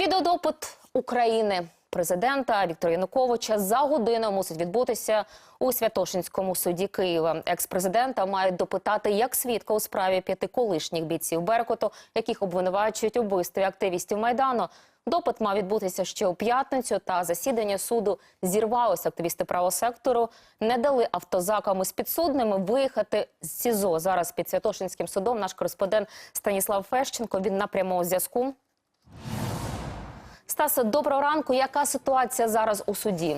Відеодопит України президента Віктора Януковича за годину мусить відбутися у Святошинському суді Києва. Екс-президента мають допитати як свідка у справі п'яти колишніх бійців Беркуту, яких обвинувачують у вбивстві активістів майдану. Допит мав відбутися ще у п'ятницю, та засідання суду зірвалося. Активісти правосектору не дали автозакам із підсудними виїхати з СІЗО. Зараз під Святошинським судом наш кореспондент Станіслав Фещенко. Він на прямому зв'язку. Стасе, доброго ранку. Яка ситуація зараз у суді?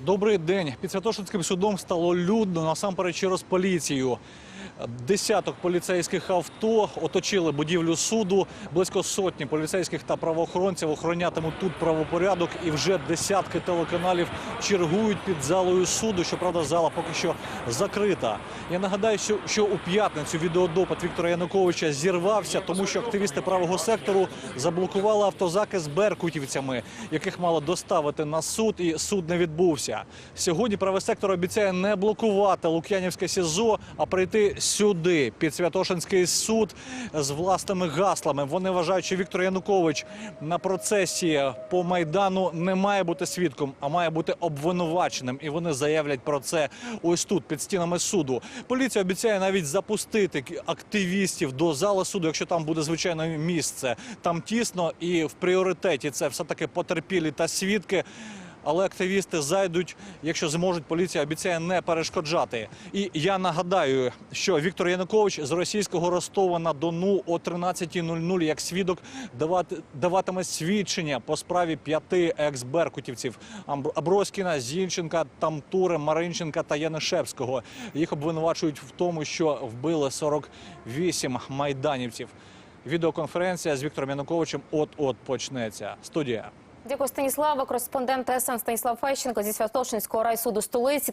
Добрий день. Під Святошинським судом стало людно насамперед через поліцію. Десяток поліцейських авто оточили будівлю суду. Близько сотні поліцейських та правоохоронців охоронятимуть тут правопорядок. І вже десятки телеканалів чергують під залою суду. Щоправда, зала поки що закрита. Я нагадаю, що, у п'ятницю відеодопит Віктора Януковича зірвався, тому що активісти правого сектору заблокували автозаки з беркутівцями, яких мало доставити на суд, і суд не відбувся. Сьогодні правий сектор обіцяє не блокувати Лук'янівське СІЗО, а прийти сюди, під Святошинський суд, з власними гаслами. Вони вважають, що Віктор Янукович на процесі по майдану не має бути свідком, а має бути обвинуваченим. І вони заявлять про це ось тут, під стінами суду. Поліція обіцяє навіть запустити активістів до зали суду, якщо там буде звичайно місце. Там тісно і в пріоритеті це все таки потерпілі та свідки. Але активісти зайдуть, якщо зможуть, поліція обіцяє не перешкоджати. І я нагадаю, що Віктор Янукович з російського Ростова на Дону о 13.00 як свідок давати, даватиме свідчення по справі п'яти екс-беркутівців Аброськіна, Зінченка, Тамтури, Маринченка та Янишевського. Їх обвинувачують в тому, що вбили 48 майданівців. Відеоконференція з Віктором Януковичем от-от почнеться. Студія. Дякую, Станіслава. Кореспондент ТСН Станіслав Фещенко зі Святошинського райсуду столиці.